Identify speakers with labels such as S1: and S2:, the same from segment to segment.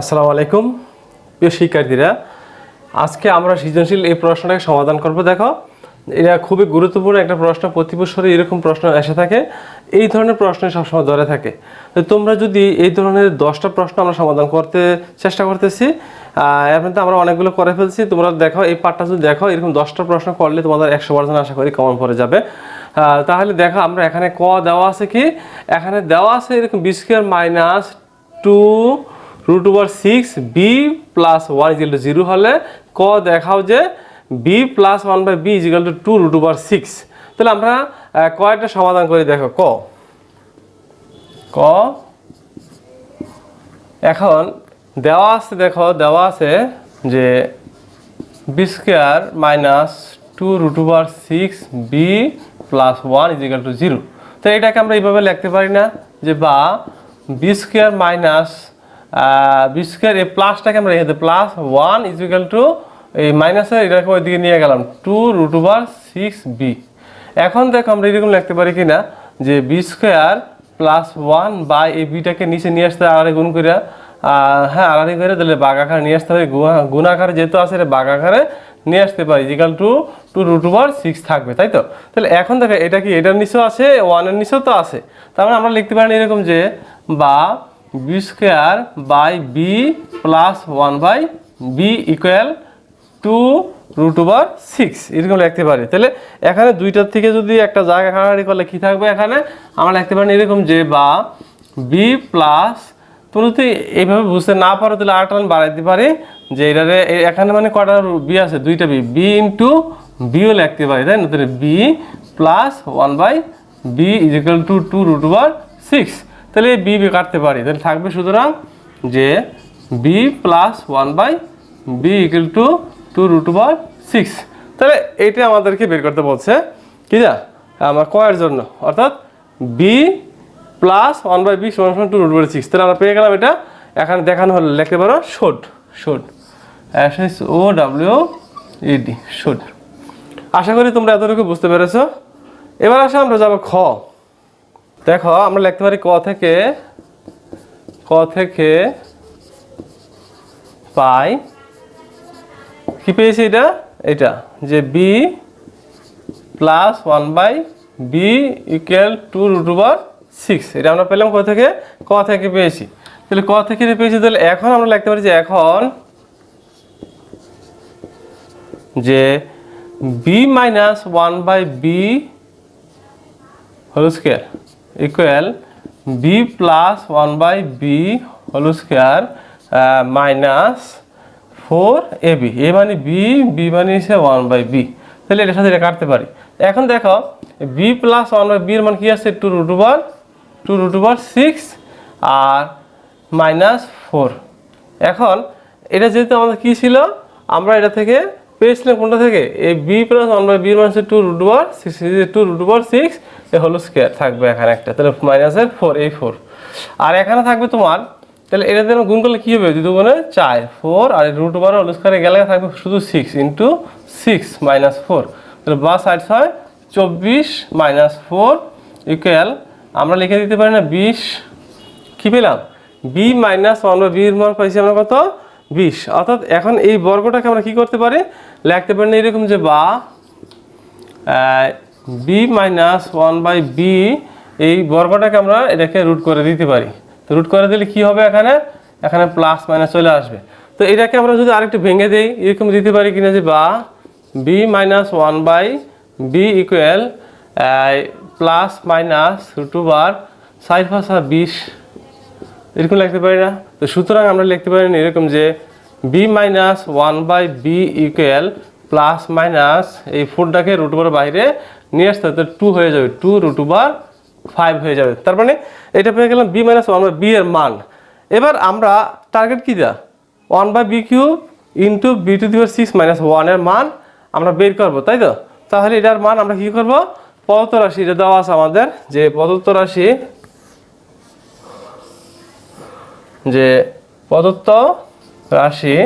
S1: আসসালামু আলাইকুম। প্রিয় শিক্ষার্থীরা, আজকে আমরা সৃজনশীল এই প্রশ্নটাকে সমাধান করব। দেখো, এটা খুবই গুরুত্বপূর্ণ একটা প্রশ্ন প্রতি বছরই এরকম প্রশ্ন এসে থাকে। এই ধরনের প্রশ্ন সবসময় ধরে থাকে। তো তোমরা যদি এই ধরনের দশটা প্রশ্ন আমরা সমাধান করতে চেষ্টা করতেছি এর মধ্যে আমরা অনেকগুলো করে ফেলছি। তোমরা দেখো, এই পার্টটা যদি দেখো, এরকম দশটা প্রশ্ন করলে তোমাদের একশো পার্সেন্ট আশা করি কমন পড়ে যাবে। তাহলে দেখো, আমরা এখানে ক দেওয়া আছে কি? এখানে দেওয়া আছে এরকম B square minus two root over six B plus one equal to zero হলে ক দেখাও যে B plus one by B equal to two root over six তাহলে আমরা কয়টা সমাধান করে, দেখো, ক। ক। এখন দেওয়া আছে, দেখো, দেওয়া আছে যে B square minus two root over six B plus one equal to zero তো এটাকে আমরা এইভাবে লিখতে পারি না যে বা B square minus B square এই প্লাসটাকে আমরা রেখে প্লাস ওয়ান ইজিক্যাল টু এই মাইনাসের এটাকে ওইদিকে নিয়ে গেলাম। Two root over six B এখন দেখো আমরা এরকম লিখতে পারি কি না যে B square plus one by এই বিটাকে নিচে নিয়ে আসতে আড়াই গুণ করে হ্যাঁ আড়াই করে তাহলে বাঘ আকারে নিয়ে আসতে হবে। গুণা- গুণ আকারে যেহেতু আছে, এটা বাঘ আকারে নিয়ে আসতে পারি। Equal to two root over six থাকবে, তাই তো? তাহলে এখন দেখো এটা কি, এটার নিচেও আছে ওয়ানের নিচেও তো আছে। তার মানে আমরা লিখতে পারি এরকম যে বা B square by B plus one by B equal to root over six এরকম লিখতে পারি। তাহলে এখানে দুইটার থেকে যদি একটা জায়গা কাটাকাটি করলে কি থাকবে এখানে? আমরা লিখতে পারি এরকম যে বা বি প্লাস তুমি যদি এইভাবে বুঝতে না পারো, তাহলে আরেকটা আমি বাড়াই দিতে পারি যে এটারে, এখানে মানে কটা বি আছে? দুইটা বি বি ইন্টু বিও লিখতে পারি, তাই না? তাহলে B plus one by B equal to two root over six তাহলে বি বি কাটতে পারি। তাহলে থাকবে সুতরাং যে B plus one by B equal to two root over six তাহলে এটা আমাদেরকে বের করতে বলছে কি যা আমার কয়ের জন্য? অর্থাৎ B plus one by B সমান সমান টু রুট ওভার সিক্স তাহলে আমরা পেয়ে গেলাম এটা। এখানে দেখানো হলে, লিখতে পারো শোট শোট S S O W E D শোট আশা করি তোমরা এতটুকু বুঝতে পেরেছ। এবার আসে আমরা যাব খ। দেখো, আমরা লিখতে পারি ক থেকে ক থেকে পাই। কি পেয়েছি এটা? এটা, যে B plus one by B equal to root over six এটা আমরা পেলাম ক থেকে ক থেকে পেয়েছি। তাহলে ক থেকে পেয়েছি, তাহলে এখন আমরা লিখতে পারি যে এখন যে B minus one by B whole square equal B plus one by B whole square minus four A B A মানে বি বি মানে হচ্ছে ওয়ান বাই বি তাহলে এটার সাথে এটা কাটতে পারি। এখন দেখো বি প্লাস ওয়ান বাই বির মান কি আছে? Two root over two root over six আর মাইনাস ফোর এখন, এটা যেহেতু আমাদের কি ছিল? আমরা এটা থেকে পেয়েছিলাম কোনটা থেকে? এই B plus one by B মান হচ্ছে two root over six two root over six এ হলো স্কোয়ার থাকবে এখানে একটা। তাহলে মাইনাসের ফোর এই ফোর আর এখানে থাকবে তোমার, তাহলে এটা দিয়ে গুণ করলে কী হবে? দুটো গুণে চার ফোর আর রুট ওভার হোল স্কোয়ারে গেলে থাকবে শুধু six into six minus four তাহলে বা সাইড হয় চব্বিশ মাইনাস ফোর ইকুয়াল আমরা লিখে দিতে পারি না বিশ। কী পেলাম? বি মাইনাস ওয়ান বাই বির মান পাইছি আমরা কত? বিশ। অর্থাৎ এখন এই বর্গটাকে আমরা কি করতে পারি? লিখতে পারি না, এরকম যে বা B minus one by B এই বর্গটাকে আমরা এটাকে রুট করে দিতে পারি। তো রুট করে দিলে কি হবে এখানে? এখানে প্লাস মাইনাস চলে আসবে। তো এটাকে আমরা যদি আরেকটু ভেঙে দিই, এরকম দিতে পারি কিনা যে বা B minus one by B equal plus minus root bar side বিশ। এরকম লিখতে পারি না? তো সুতরাং আমরা লিখতে পারি এরকম যে B minus one by B equal plus minus এই ফোরটাকে রুট ওভার বাইরে নিয়ে আসতে হবে। টু হয়ে যাবে। টু রুট ওভার ফাইভ হয়ে যাবে। তার মানে এটা পেয়ে গেলাম B minus one by B এর মান। এবার আমরা টার্গেট কী দেওয়া one by B cube into B to দিবার সিক্স মাইনাস ওয়ানের মান আমরা বের করব, তাই তো? তাহলে এটার মান আমরা কী করব? পদত্ব রাশি, এটা দেওয়া আছে আমাদের যে পদত্ব রাশি যে প্রদত্ত রাশি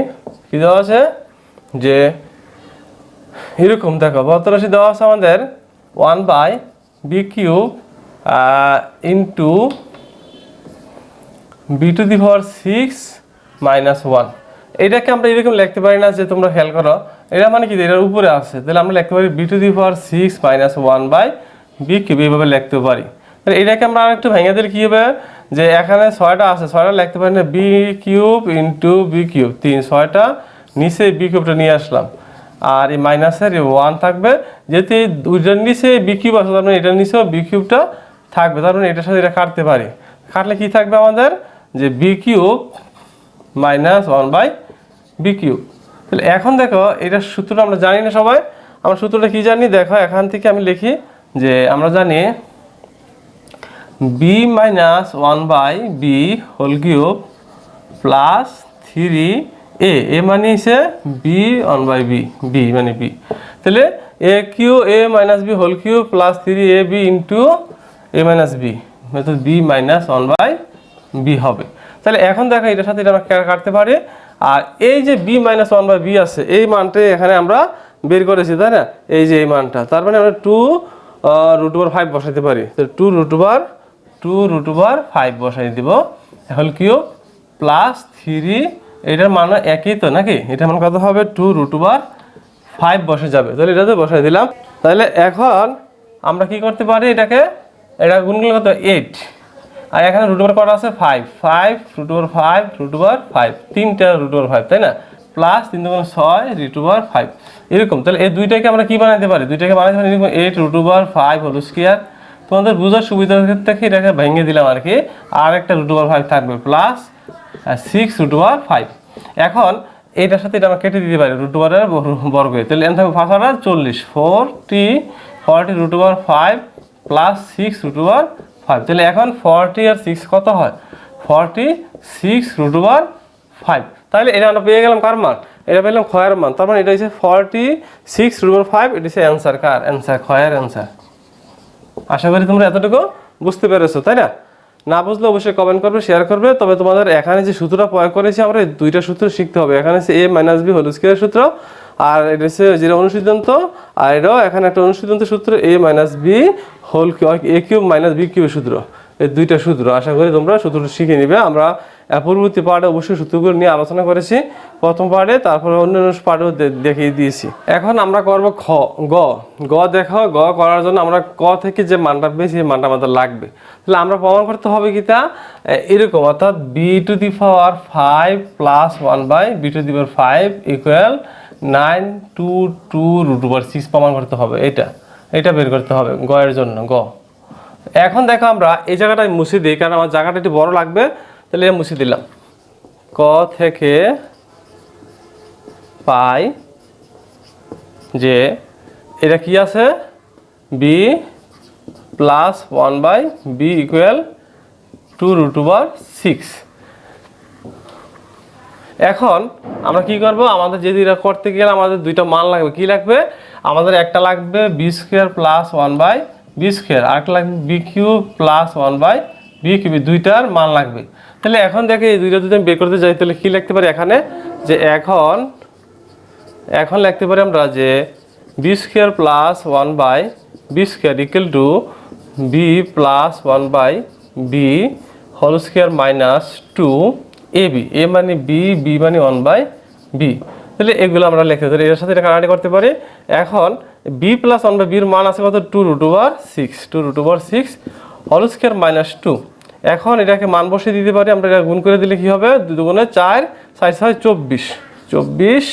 S1: কি দেওয়া আছে? যে এরকম দেখো, প্রদত্ত রাশি দেওয়া আছে আমাদের one by B cube into B to the power six minus one এটাকে আমরা এরকম লিখতে পারি না যে তোমরা খেয়াল করো। এটা মানে কি? এটার উপরে আছে। তাহলে আমরা লিখতে পারি B to the power six minus one by B cube এইভাবে লিখতে পারি। তাহলে এটাকে আমরা আরেকটু ভেঙে দিলে কি হবে? যে এখানে ছয়টা আছে, ছয়টা লিখতে পারি না, B cube into B cube, তিন, ছয়টা নিচে বি কিউবটা নিয়ে আসলাম। আর এই মাইনাসের ওয়ান থাকবে, যেহেতু দুইটার নিচে বি কিউব আছে, তার মানে এটার নিচেও বি কিউবটা থাকবে, তার মানে এটার সাথে এটা কাটতে পারি। কাটলে কি থাকবে আমাদের? যে B cube minus one by B cube. তাহলে এখন দেখো এটার সূত্রটা আমরা জানি না সবাই, আমরা সূত্রটা কি জানি? দেখো, এখান থেকে আমি লিখি যে আমরা জানি B minus one by B whole cube plus three A A মানে হচ্ছে B one by B B মানে বি তাহলে A cube A minus B whole cube plus three A B into A minus B অর্থাৎ B minus one by B হবে। তাহলে এখন দেখো এটার সাথে এটা আমরা কাটতে পারি। আর এই যে B minus one by B আছে, এই মানটা এখানে আমরা বের করেছি, তাই না? এই যে এই মানটা, তার মানে আমরা টু রুট ওভার ফাইভ বসাইতে পারি। তো two root over two root over five বসাই দিব। হোল কিউ প্লাস থ্রি এটার মান একই তো নাকি? এটার মান কত হবে? টু রুট ওভার ফাইভ বসে যাবে। তাহলে এটাতে বসাই দিলাম। তাহলে এখন আমরা কি করতে পারি এটাকে? এটা গুণগুলো কত? এইট আর এখানে রুট ওভার করা আছে? Five five root over five root over five তিনটা রুট ওভার ফাইভ তাই না? প্লাস তিন দুগুণ ছয় রুট ওভার ফাইভ এরকম। তাহলে এই দুইটাকে আমরা কি বানাতে পারি? দুইটাকে বানাতে পারি, এরকম eight root over five whole square তোমাদের বোঝার সুবিধার ক্ষেত্রে এটাকে ভেঙে দিলাম আর কি। আর একটা রুট ওভার ফাইভ থাকবে plus six root over five এখন এইটার সাথে এটা আমরা কেটে দিতে পারি রুট ওভারের বর্গ তাহলে এন থাকবে ফার্স্ট অর্ডার চল্লিশ forty forty root over five plus six root over five তাহলে এখন ফর্টি আর সিক্স কত হয়? Forty six root over five তাহলে এটা আমরা পেয়ে গেলাম কার মান? এটা পেলাম খয়ের মান। তার মানে এটা হচ্ছে forty six root over five এটা হচ্ছে অ্যান্সার কার? অ্যান্সার খয়ের অ্যান্সার আশা করি তোমরা এতটুকু বুঝতে পেরেছ, তাই না? না বুঝলে অবশ্যই কমেন্ট করবে শেয়ার করবে, তবে তোমাদের এখানে যে সূত্রটা প্রয়োগ করেছি আমরা দুইটা সূত্র শিখতে হবে। এখানে হচ্ছে A minus B whole square সূত্র, আর এটা হচ্ছে যেটা অনুসিদ্ধান্ত, আর এটাও এখানে একটা অনুসিদ্ধান্ত সূত্র A minus B whole A cube minus B কিউবের সূত্র। এই দুইটা সূত্র, আশা করি তোমরা সূত্রটা শিখে নিবে। আমরা আহ, পরবর্তী পার্টে অবশ্যই সূত্রগুলো নিয়ে আলোচনা করেছি। প্রথম পার্টে তারপরে অন্যান্য পার্টেও দেখিয়ে দিয়েছি। এখন আমরা করব খ গ। গ দেখো গ করার জন্য আমরা ক থেকে যে মানটা পেয়েছি সেই মানটা আমাদের লাগবে। তাহলে আমরা প্রমাণ করতে হবে কি তা? এরকম অর্থাৎ B to the power five plus one by B to the power five equal nine to two root over six প্রমাণ করতে হবে এটা। এটা বের করতে হবে গ এর জন্য গ। এখন দেখো আমরা এই জায়গাটায় মুছে দিই কারণ আমার জায়গাটা একটু বড় লাগবে। তাহলে এটা মুছে দিলাম। ক থেকে পাই যে এটা কি আছে? B plus one by B equal to root over six এখন আমরা কি করব? আমাদের যদি এটা করতে গেলে আমাদের দুইটা মান লাগবে। কি লাগবে? আমাদের একটা লাগবে B square plus one by B square আরেকটা লাগবে B cube plus one by B cube দুইটার মান লাগবে। তাহলে এখন দেখে এই দুইটা যদি আমি বের করতে যাই, তাহলে কি লিখতে পারি এখানে? যে এখন এখন লিখতে পারি আমরা যে B square plus one by B square equal to B plus one by B whole square minus two A B A মানে বি বি মানে ওয়ান বাই বি তাহলে এগুলো আমরা লিখতে পারি এর সাথে কাটাকাটি করতে পারি। এখন বি প্লাস ওয়ান বাই বির মান আছে কত? Two root over six two root over six whole square minus two এখন এটাকে মান বসিয়ে দিতে পারি, আমরা এটা গুণ করে দিলে কি হবে? দুগুণে চার সাইজ ছয় চব্বিশ। চব্বিশ,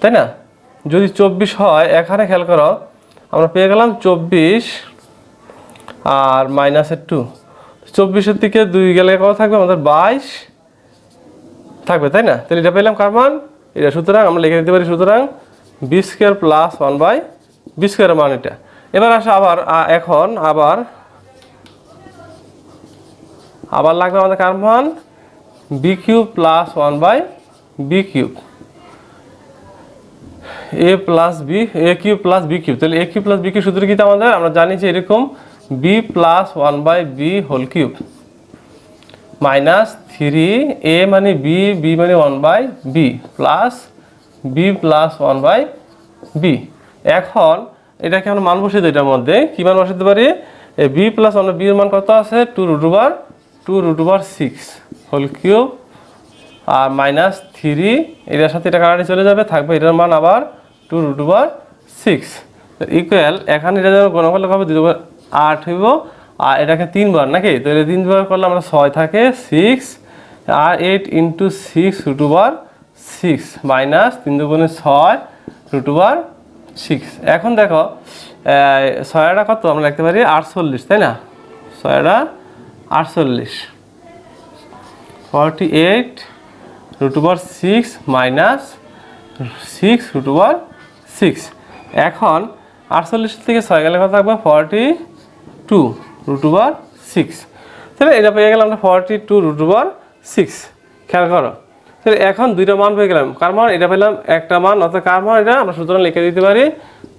S1: তাই না? যদি চব্বিশ হয়, এখানে খেয়াল করো, আমরা পেয়ে গেলাম চব্বিশ আর মাইনাসের টু চব্বিশের দিকে দুই গেলে কত থাকবে? আমাদের বাইশ থাকবে, তাই না? তাহলে এটা পেলাম কার মান? এটা সুতরাং আমরা লিখে দিতে পারি সুতরাং B square plus one by B স্কোয়ারের মান এটা। এবার আসে আবার এখন আবার আবার লাগবে আমাদের কার মান B cube plus one by B cube A plus B A cube plus B cube তাহলে A cube plus B cube সূত্র কি আমাদের? আমরা জানি যে এরকম B plus one by B whole cube minus three A মানে বি বি মানে one by B plus B plus one by B এখন এটাকে আমরা মান বসিয়ে দিই এটার মধ্যে। কি মান বসাতে পারি? বি প্লাস ওয়ান বি এর মান কত আছে? Two root two root over six whole cube আর মাইনাস থ্রি এটার সাথে এটা কাটাটি চলে যাবে, থাকবে এটার মান আবার two root over six equal এখানে এটা যেন গণফল হবে, দুই আট হইব, আর এটাকে তিনবার নাকি? তো এটা তিনবার করলে আমরা ছয় থাকে সিক্স আর eight into six root over six minus তিন দুগুণে ছয় রুট ওভার সিক্স এখন দেখো ছয়টা কত? আমরা লিখতে পারি আটচল্লিশ, তাই না? ছয়টা আটচল্লিশ। Forty eight root over six minus six root over six এখন আটচল্লিশ থেকে ছয় গেলে কত থাকবে? Forty two root over six তাহলে এটা পেয়ে গেলাম আমরা forty two root over six খেয়াল করো। তাহলে এখন দুইটা মান পেয়ে গেলাম। কার মান? এটা পেলাম একটা মান। অর্থাৎ কার মান এটা? আমরা সুতরাং লিখে দিতে পারি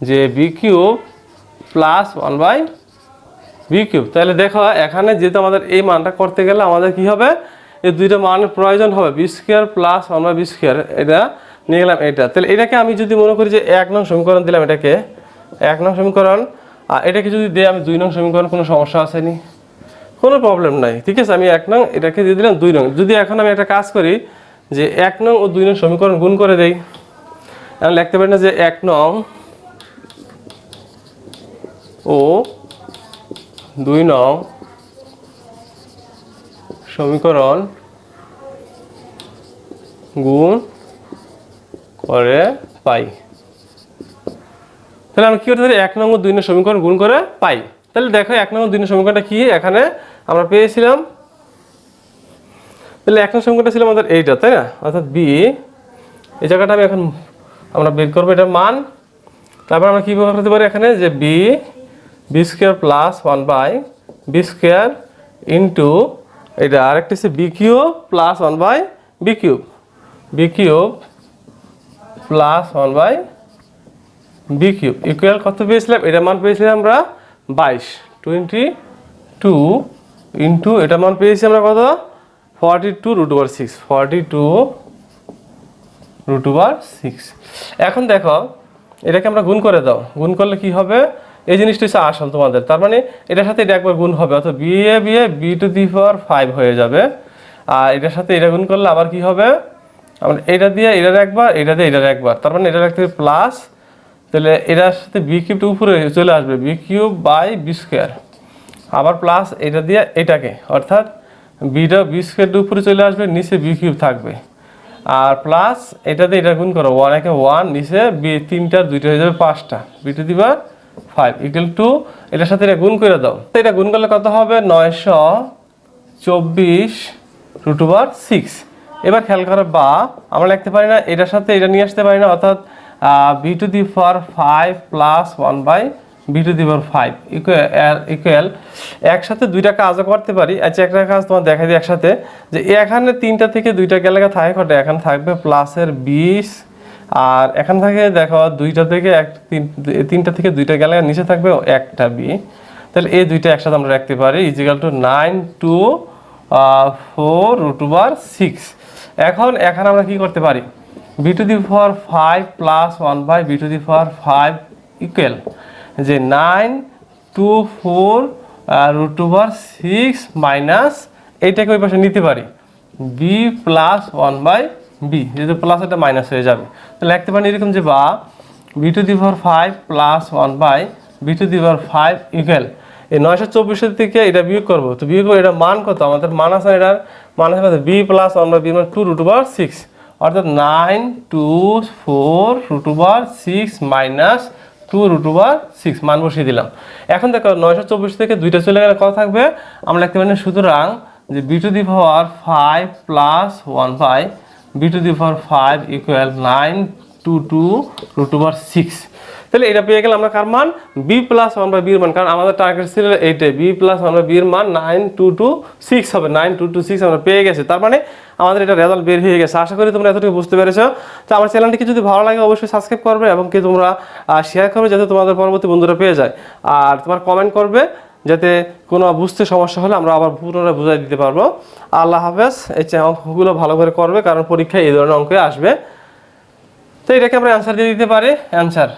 S1: যে B cube plus one by B cube তাহলে দেখো, এখানে যেহেতু আমাদের এই মানটা করতে গেলে আমাদের কি হবে? এই দুইটা মানের প্রয়োজন হবে B square plus by B square এটা নিয়ে গেলাম এটা। তাহলে এটাকে আমি যদি মনে করি যে এক নং সমীকরণ দিলাম এটাকে, এক নং সমীকরণ, আর এটাকে যদি দিই আমি দুই নং সমীকরণ, কোনো সমস্যা আসেনি। কোনো প্রবলেম নাই, ঠিক আছে? আমি এক নং, এটাকে দিয়ে দিলাম দুই নং। যদি এখন আমি একটা কাজ করি যে এক নং ও দুই নং সমীকরণ গুণ করে দেই আমি লিখতে পারি না যে এক নং ও দুই নং সমীকরণ গুণ করে পাই। তাহলে আমরা কী করতে পারি? এক নম্বর দুই নম্বর সমীকরণ গুণ করে পাই। তাহলে দেখো এক নম্বর দুই নম্বর সমীকরণটা কী? এখানে আমরা পেয়েছিলাম। তাহলে এক নম্বর সমীকরণটা ছিল আমাদের এইটা, তাই না? অর্থাৎ বি। এই জায়গাটা আমি এখন আমরা বের করব, এটার মান। তারপর আমরা কী ব্যবহার করতে পারি এখানে? যে B B square plus one by B square into এটা আরেকটা হচ্ছে B cube plus one by B cube B cube plus one by B cube equal কত পেয়েছিলাম? এটা মান পেয়েছিলাম আমরা বাইশ। টোয়েন্টি টু ইন্টু এটা মান পেয়েছি আমরা কত? Forty two root over six forty two root over six এখন দেখো, এটাকে আমরা গুণ করে দাও। গুণ করলে কি হবে? এই জিনিসটা হচ্ছে আসল তোমাদের। তার মানে এটার সাথে এটা একবার গুণ হবে। অর্থাৎ B A B A B to the power five হয়ে যাবে। আর এটার সাথে এটা গুণ করলে আবার কি হবে? আমরা এটা দিয়ে এটার একবার, এটা দিয়ে এটার একবার। তার মানে এটা রাখতে প্লাস তাহলে এটার সাথে বি কিউবটা উপরে চলে আসবে। B cube by B square আবার প্লাস এটা দিয়ে এটাকে, অর্থাৎ বিটা বি স্কোয়ারটা উপরে চলে আসবে, নিচে বি কিউব থাকবে। আর প্লাস এটা দিয়ে এটা গুণ করো। ওয়ান একে ওয়ান নিচে বি তিনটা, দুইটা হয়ে যাবে পাঁচটা। বিটা দিবা ফাইভ ইকুয়াল টু এটার সাথে এটা গুণ করে দাও। তো এটা গুণ করলে কত হবে? নয়শো চব্বিশ রুট ওভার সিক্স এবার খেয়াল করো বা, আমরা লিখতে পারি না, এটার সাথে এটা নিয়ে আসতে পারি না, অর্থাৎ B to the power five plus one by B to the power five equal একসাথে দুইটা কাজও করতে পারি। আচ্ছা একটা কাজ তোমার দেখাই দিই একসাথে, যে এখানে তিনটা থেকে দুইটা গেলে থাকে, কটা? এখানে থাকবে প্লাসের বিশ আর এখান থেকে দেখো দুইটা থেকে এক, তিন- তিনটা থেকে দুইটা গেলে নিচে থাকবে একটা বি তাহলে এই দুইটা একসাথে আমরা রাখতে পারি equal to nine two four root over six এখন এখানে আমরা কি করতে পারি? B to the power five plus one by B to the power five equal যে nine two four root over six minus এইটাকে ওই পাশে নিতে পারি। B plus one by B যেহেতু প্লাস এটা মাইনাস হয়ে যাবে। তাহলে লিখতে পারি এরকম যে বা B to the power five plus one by B to the power five equal এই নয়শো চব্বিশের থেকে এটা বিয়োগ করব। তো বিয়োগ করে এটা মান কত? আমাদের মান আছে এটার মান আছে B plus one by B মানে টু রুট ওভার সিক্স অর্থাৎ nine two four root over six minus two root over six মান বসিয়ে দিলাম। এখন দেখো নয়শো চব্বিশ থেকে দুইটা চলে গেলে কত থাকবে? আমরা লিখতে পারি সুতরাং যে B to the power five plus one by B to the power five equal nine two two root over six তাহলে এটা পেয়ে গেলাম আমরা কার মান? বি প্লাস ওয়ান বাই বির মান। কারণ আমাদের টার্গেট ছিল এইটাই। বি প্লাস ওয়ান বাই বির মান নাইন টু টু সিক্স হবে। নাইন টু টু সিক্স আমরা পেয়ে গেছি। তার মানে আমাদের এটা রেজাল্ট বের হয়ে গেছে। আশা করি তোমরা এতটুকু বুঝতে পেরেছ। তো আমার চ্যানেলটিকে যদি ভালো লাগে অবশ্যই সাবস্ক্রাইব করবে এবং কি তোমরা শেয়ার করবে যাতে তোমাদের পরবর্তী বন্ধুরা পেয়ে যায়। আর তোমার কমেন্ট করবে। যাতে কোনো বুঝতে সমস্যা হলে আমরা আবার পুনরায় বুঝাই দিতে পারব। আল্লাহ হাফেজ, এই অঙ্কগুলো ভালো করে করবে, কারণ পরীক্ষায় এই ধরনের অঙ্কে আসবে। তো এটাকে আমরা অ্যান্সার দিয়ে দিতে পারি। অ্যান্সার